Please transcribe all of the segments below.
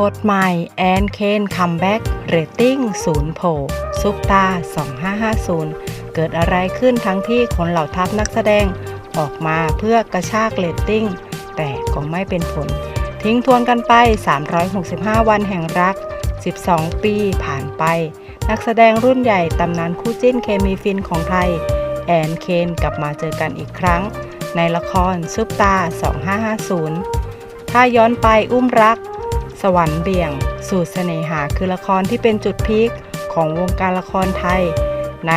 บทใหม่แอนเคนคัมแบ็กเรตติ้งศูนย์โผซุปตา 2550 เกิดอะไรขึ้นทั้งที่คนเหล่าทัพนักแสดงออกมาเพื่อกระชากเรตติ้ง แต่ก็ไม่เป็นผล ทิ้งทวนกันไป 365 วันแห่งรัก 12 ปีผ่านไป นักแสดงรุ่นใหญ่ตำนานคู่จิ้นเคมีฟินของไทย แอนเคนกลับมาเจอกันอีกครั้ง ในละครซุปตา 2550 ถ้าย้อนไปอุ้มรัก สวรรค์เบี่ยง สูตรเสน่หาคือละครที่เป็นจุดพีคของวงการละครไทย ใน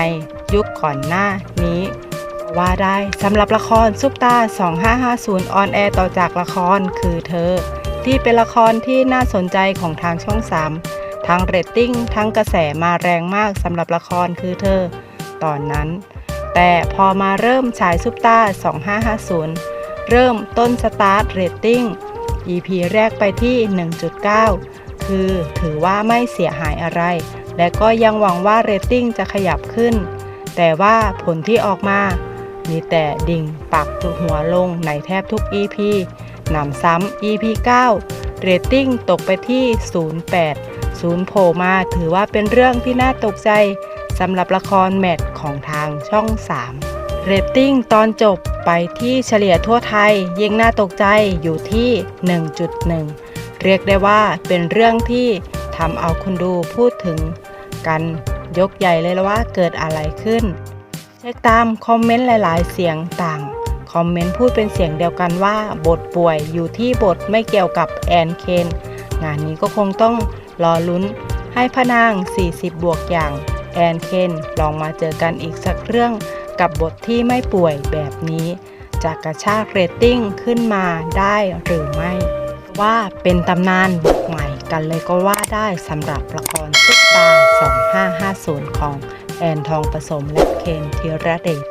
ยุคก่อนหน้านี้ ว่าได้สำหรับละครซุปตา 2550 ออนแอร์ต่อจากละครคือเธอ ที่เป็นละครที่น่าสนใจของทางช่อง 3 ทั้งเรตติ้ง ทั้งกระแสมาแรงมากสำหรับละครคือเธอ ตอนนั้น แต่พอมาเริ่มฉายซุปตา 2550 เริ่มต้นสตาร์ทเรตติ้ง EP แรกไปที่ 1.9 คือถือว่าไม่เสียหายอะไร และก็ยังหวังว่าเรตติ้งจะขยับขึ้น แต่ว่าผลที่ออกมา มีแต่ดิ่งปักหัวลงในแทบทุก EP หนำซ้ำ EP 9 เรตติ้งตกไปที่ 08 ศูนย์โผล่มาถือว่าเป็นเรื่องที่น่าตกใจสำหรับละครแมทของทางช่อง 3 เรตติ้งตอนจบ ไปที่เฉลี่ยทั่วไทยยิ่งน่าตกใจอยู่ที่ 1.1 เรียกได้ว่าเป็นเรื่องที่ทำเอาคนดูพูดถึงกันยกใหญ่เลยละว่าเกิดอะไรขึ้น เช็คตามคอมเมนต์หลาย ๆ เสียงต่าง คอมเมนต์พูดเป็นเสียงเดียวกันว่าบทป่วยอยู่ที่บทไม่เกี่ยวกับแอนเคน งานนี้ก็คงต้องรอลุ้นให้พระนาง 40 บวกอย่างแอนเคนลองมาเจอกันอีกสักเรื่อง กับบทที่ไม่ป่วยแบบนี้จะกระชากเรตติ้งขึ้นมาได้หรือไม่ ว่าเป็นตำนานบทใหม่กันเลยก็ว่าได้สำหรับละครซุปตา 2550 ของแอนทองผสมและเคนธีรเดช